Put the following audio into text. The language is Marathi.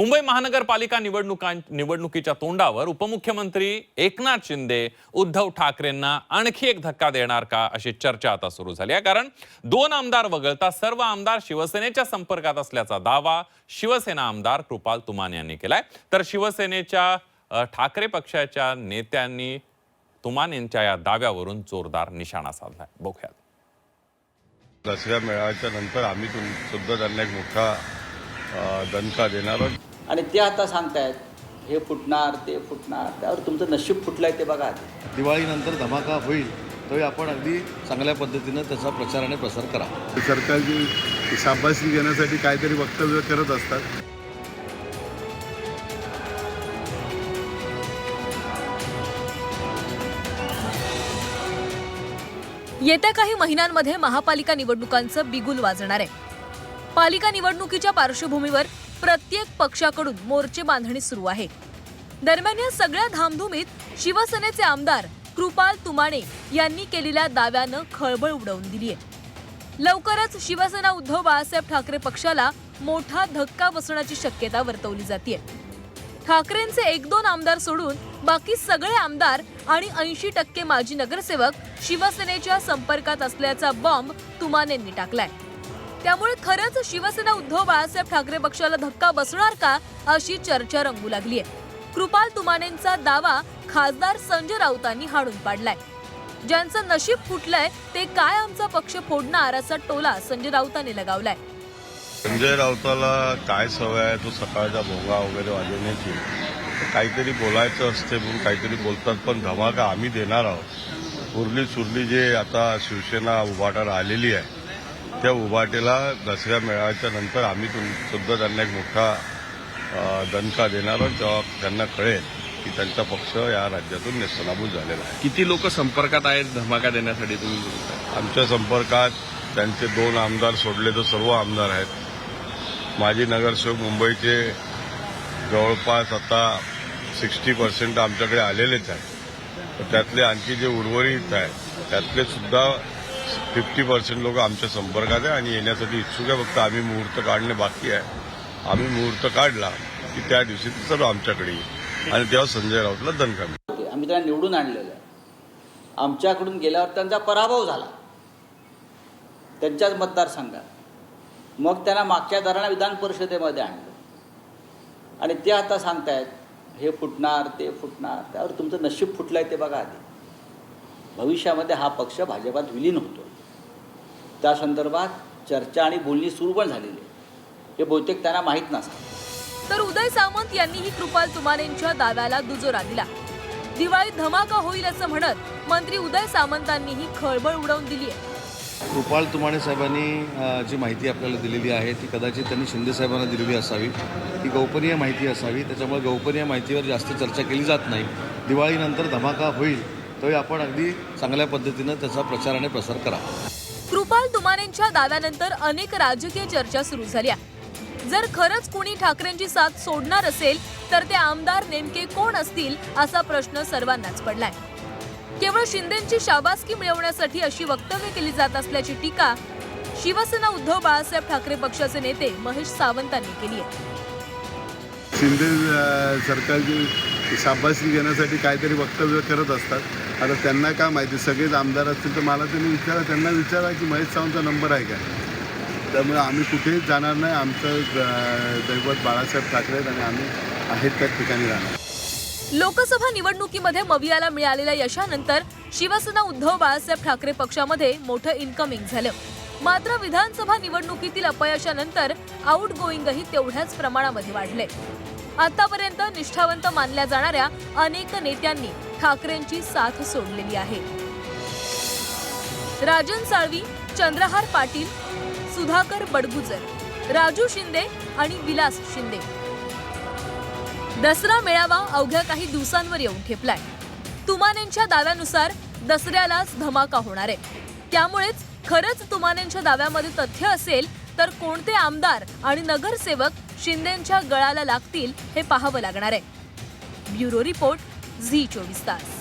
मुंबई महानगरपालिका निवडणुकां निवडणुकीच्या तोंडावर उपमुख्यमंत्री एकनाथ शिंदे उद्धव ठाकरेंना आणखी एक धक्का देणार का अशी चर्चा आता सुरू झाली आहे. कारण दोन आमदार वगळता सर्व आमदार शिवसेनेच्या संपर्कात असल्याचा दावा शिवसेना आमदार कृपाल तुमान यांनी केलाय. तर शिवसेनेच्या ठाकरे पक्षाच्या नेत्यांनी तुमान यांच्या या दाव्यावरून जोरदार निशाणा साधलाय. बघूयात. दसऱ्या मेळाव्याच्या नंतर आम्ही तुम सुद्धा त्यांना एक मोठा दणका देणार आहोत. आणि ते आता सांगतायत हे फुटणार ते फुटणार त्यावर तुमचं नशीब फुटलंय ते बघा. दिवाळीनंतर धमाका होईल त्यावेळी आपण अगदी चांगल्या पद्धतीनं त्याचा प्रचार आणि प्रसार करा. सरकारची शाबासकी घेण्यासाठी काहीतरी वक्तव्य करत असतात. येत्या काही महिन्यांमध्ये महापालिका निवडणुकांचं बिगुल वाजणार आहे. पालिका निवडणुकीच्या पार्श्वभूमीवर प्रत्येक पक्षाकडून मोर्चे बांधणी सुरू आहे. दरम्यान या सगळ्या धामधुमीत शिवसेनेचे आमदार कृपाल तुमाणे यांनी केलेल्या दाव्यानं खळबळ उडवून दिली आहे. लवकरच शिवसेना उद्धव बाळासाहेब ठाकरे पक्षाला मोठा धक्का बसण्याची शक्यता वर्तवली जाते ठाकरेंचे एक दोन आमदार सोडून बाकी सगळे आमदार आणि ऐंशी टक्के माजी नगरसेवक शिवसेनेच्या संपर्कात असल्याचा बॉम्ब तुमानेंनी टाकलाय. त्यामुळे खरंच शिवसेना उद्धव बाळासाहेब ठाकरे पक्षाला धक्का बसणार का अशी चर्चा रंगू लागली आहे. कृपाल तुमानेंचा दावा खासदार संजय राऊतांनी हाणून पाडलाय. ज्यांचं नशीब फुटलंय ते काय आमचा पक्ष फोडणार असा टोला संजय राऊतांनी लगावलाय. संजय राऊताला काय सवय आहे तो सकाळचा भोंगा वगैरे वाजवण्याची? काहीतरी बोलायचं असते म्हणून काहीतरी बोलतात पण धमाका आम्ही देणार आहोत. उरली सुरली जे आता शिवसेना उभाटाला आलेली आहे त्या उभाटेला दसऱ्या मेळाव्याच्या नंतर आम्ही सुद्धा त्यांना एक मोठा दणका देणार आहोत. तेव्हा त्यांना कळेल की त्यांचा पक्ष या राज्यातून नेस्तनाबूत झालेला आहे. किती लोक संपर्कात आहेत धमाका देण्यासाठी तुम्ही? आमच्या संपर्कात त्यांचे दोन आमदार सोडले तर सर्व आमदार आहेत. माजी नगरसेवक मुंबईचे जवळपास आता सिक्स्टी पर्सेंट आमच्याकडे आलेलेच आहेत. तर त्यातले आणखी जे उर्वरित आहेत त्यातले सुद्धा फिफ्टी पर्सेंट लोक आमच्या संपर्कात आहे आणि येण्यासाठी इच्छुक आहे. फक्त आम्ही मुहूर्त काढणे बाकी आहे. आम्ही मुहूर्त काढला की त्या दिवशी ते सर्व आमच्याकडे येईल. आणि तेव्हा संजय राऊतला दणका आम्ही त्यांना निवडून आणलेलं आहे. आमच्याकडून गेल्यावर त्यांचा पराभव झाला. त्यांच्याच मतदारसंघात. मग त्यांना मागच्या दराने विधान परिषदेमध्ये आणलं. आणि ते आता सांगतायत हे फुटणार ते फुटणार त्यावर तुमचं नशीब फुटलंय ते बघा आधी. भविष्यामध्ये हा पक्ष भाजपात विलीन होतो. त्या संदर्भात चर्चा आणि बोलणी सुरू पण झालेली आहे. हे बहुतेक त्यांना माहीत नसतं. तर उदय सामंत यांनीही कृपाल तुमानेंच्या दाव्याला दुजोरा दिला. दिवाळीत धमाका होईल असं म्हणत मंत्री उदय सामंतांनीही खळबळ उडवून दिली आहे. कृपाल तुमाणे साहेबांनी जी माहिती आपल्याला दिलेली आहे ती कदाचित त्यांनी शिंदे साहेबांना दिलेली असावी. ती गोपनीय माहिती असावी. त्याच्यामुळे गोपनीय माहितीवर जास्त चर्चा केली जात नाही. दिवाळीनंतर धमाका होईल त्यावेळी आपण अगदी चांगल्या पद्धतीनं त्याचा प्रचार आणि प्रसार करा. कृपाल तुमारेंच्या दाव्यानंतर अनेक राजकीय चर्चा सुरू झाल्या. जर खरंच कुणी ठाकरेंची साथ सोडणार असेल तर ते आमदार नेमके कोण असतील असा प्रश्न सर्वांनाच पडलाय. केवळ शिंदेची शाबासकी मिळवण्यासाठी अशी वक्तव्य केली जात असल्याची टीका शिवसेना उद्धव बाळासाहेब ठाकरे पक्षाचे नेते महेश सावंतांनी केली आहे. शिंदे सरकारची शाबासकी घेण्यासाठी काहीतरी वक्तव्य करत असतात. आता त्यांना काय माहिती? सगळेच आमदार असतील तर मला त्यांनी विचारा त्यांना विचारा की महेश सावंतचा नंबर आहे का? त्यामुळे आम्ही कुठेही जाणार नाही. आमचं दैवत बाळासाहेब ठाकरे आहेत आणि आम्ही आहेत त्या ठिकाणी राहणार. लोकसभा निवडणुकीमध्ये मवियाला मिळालेल्या यशानंतर शिवसेना उद्धव बाळासाहेब ठाकरे पक्षामध्ये मोठं इन्कमिंग झालं. मात्र विधानसभा निवडणुकीतील अपयशानंतर आउट गोईंगही तेवढ्याच प्रमाणामध्ये वाढले आतापर्यंत निष्ठावंत मानल्या जाणाऱ्या अनेक नेत्यांनी ठाकरेंची साथ सोडलेली आहे. राजन साळवी चंद्रहार पाटील सुधाकर बडगुजर राजू शिंदे आणि विलास शिंदे. दसरा मेळावा अवघ्या काही दिवसांवर येऊन ठेपलाय. तुमानेंच्या दाव्यानुसार दसऱ्यालाच धमाका होणार आहे. त्यामुळेच खरंच तुमानेंच्या दाव्यामध्ये तथ्य असेल तर कोणते आमदार आणि नगरसेवक शिंदेच्या गळाला लागतील हे पाहावं लागणार आहे. ब्युरो रिपोर्ट झी चोवीस तास.